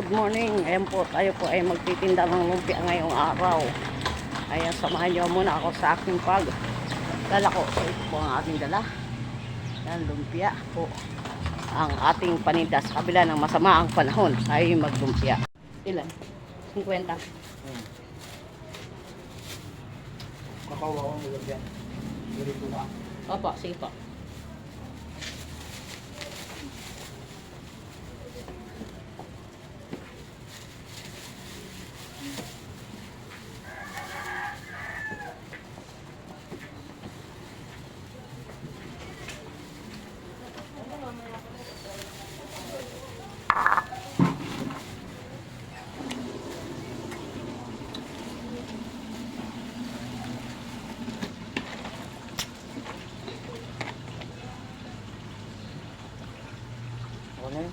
good morning. Ayan po, tayo po ay magtitinda ng lumpia ngayong araw. Ayan, samahan niyo muna ako sa aking pag dala ko. So, ito po ang ating dala. Yan, lumpia po. Ang ating paninda sa kabila ng masama ang panahon ay maglumpia. Ilan? 50. Makawawa ang ulo dyan. Ganito ka. Opo, sige po. Ako na yun.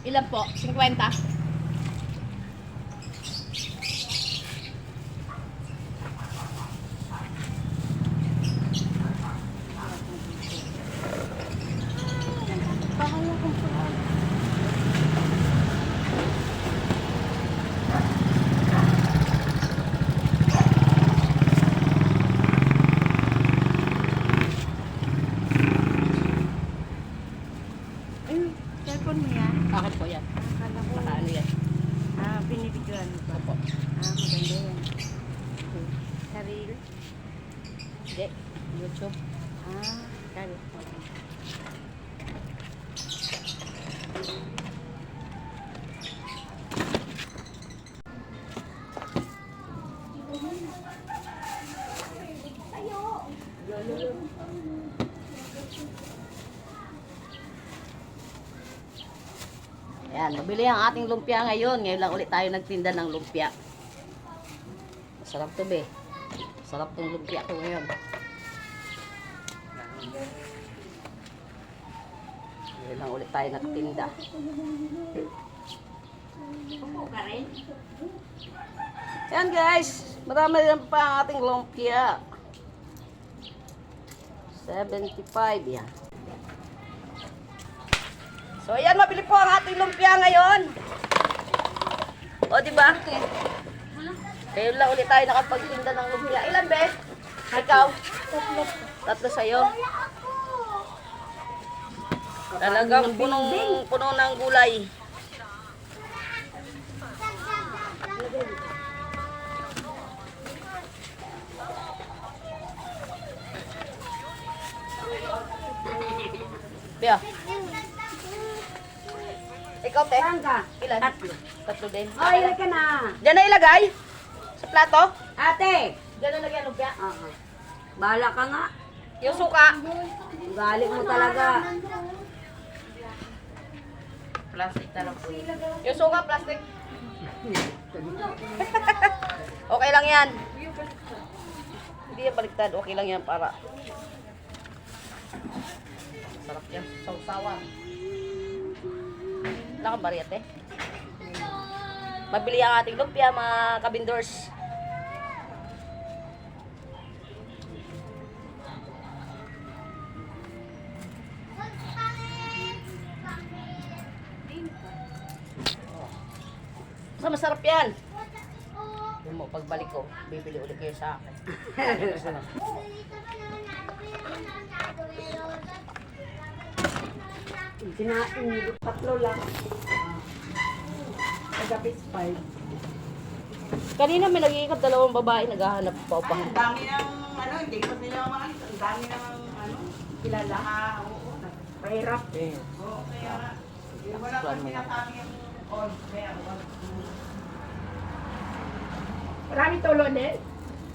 Ilan po? 50? Ay, cellphone mo yan? Bakit po yan? Akala ko, Nakaano yan? ah, binibidyoan mo ba? Opo. Ah, maganda yan. Sarili? Hindi. YouTube. Ah, kali. Ayan, nabili ang ating lumpia ngayon. Ngayon lang ulit tayo nagtinda ng lumpia. Masarap to be. Masarap tong lumpia ko ngayon. Ngayon lang ulit tayo nagtinda. Ayan guys, marami rin pa ang ating lumpia. 75 yan. So ayan, mabili po ang ating lumpia ngayon. O, di ba? Kayo lang ulit tayo nakapagtinda ng lumpia. Ilan, be? Ikaw? Tatlo. Tatlo sa'yo. Talagang punong, puno ng gulay. Bea. Ikaw, te? Saan ka? Ilan? Tatlo. Tatlo din. Ay, ilagay ka na. Diyan na ilagay? Sa plato? Ate! Diyan na lagyan lumpia. Oo. Bahala ka nga. Yung suka. Galing mo talaga. Plastic na lang po Yung suka, plastic. okay lang yan. Hindi yan baliktad. Okay lang yan para. Sarap yan. Sausawan. Wala kang bariyate. Mabili ang ating lumpia, mga kabindors. Basta masarap yan. Yung mo, pagbalik ko, bibili ulit kayo sa akin. Sinain, tatlo lang. Kagapit five. Kanina may nag-iikot dalawang babae naghahanap pa pa. Ang dami ng ano, hindi ko nila makakita. Ang dami ng ano, Kilala. ah, oo. Pahirap. Oo, kaya wala lang. sinasabi yung old bear. Marami tulo din.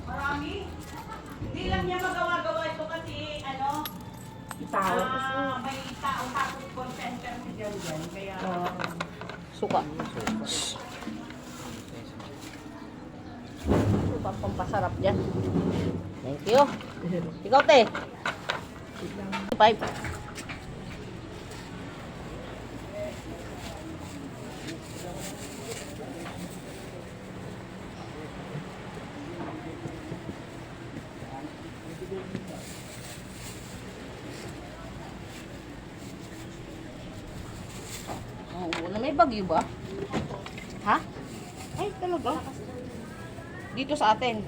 Marami. Hindi lang niya magawa-gawa ito kasi ano, Tao. ah, may tao tapos center mo dyan dyan. Kaya, Suka. Suka pampasarap dyan. Thank you. Ikaw, te. Five. Oh, wala may bagyo ba? Ha? Ay, talaga? Dito sa atin.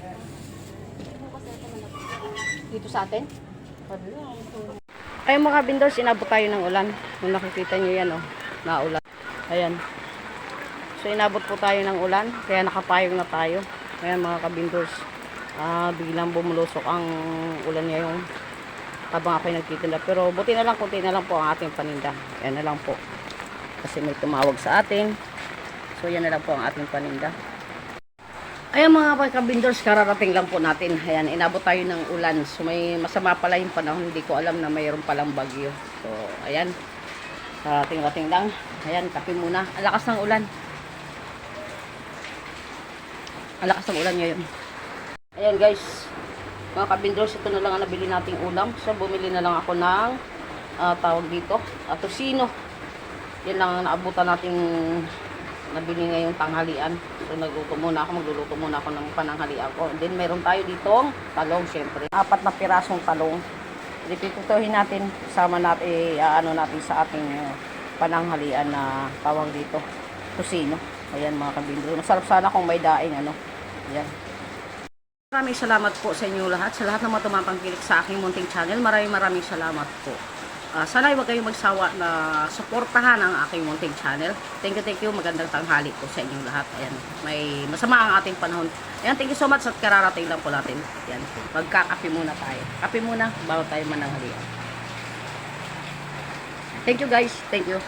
Dito sa atin? Ayun mga bindors, inabot tayo ng ulan. Kung nakikita nyo yan, oh, na ulan. Ayan. So, inabot po tayo ng ulan, kaya nakapayong na tayo. Ayan mga kabindors, ah, biglang bumulusok ang ulan ngayon habang ako'y nagtitinda. Pero buti na lang, kunti na lang po ang ating paninda. Ayan na lang po. Kasi may tumawag sa atin. So, yan na lang po ang ating paninda. Ayan mga kabindors, kararating lang po natin. Ayan, inabot tayo ng ulan. So may masama pala yung panahon. Hindi ko alam na mayroon palang bagyo. So, ayan. Karating-rating lang. Ayan, kape muna. Ang lakas ng ulan. Ang lakas ng ulan ngayon. Ayan guys. Mga kabindors, ito na lang ang nabili nating ulam. So, bumili na lang ako ng ah, tawag dito. Atosino. Yan lang ang naabutan nating nabili ngayong tanghalian. So nagluto muna ako, magluluto muna ako ng pananghalian ko. And then meron tayo ditong talong syempre. Apat na pirasong talong. Ipitutuhin natin, sama natin, eh, ano natin sa ating uh, pananghalian na tawag dito, kusino. Ayan mga kabindro. Masarap sana kung may daing ano. Ayan. Maraming salamat po sa inyo lahat, sa lahat ng mga tumapangkilik sa aking munting channel. Maraming maraming salamat po. Ah, sana huwag kayong magsawa na suportahan ang aking munting channel. Thank you, thank you. Magandang tanghali po sa inyong lahat. Ayan, may masama ang ating panahon. Ayan, thank you so much at kararating lang po natin. Ayan, magkakape muna tayo. Kape muna, bago tayo mananghalian. Thank you guys. Thank you.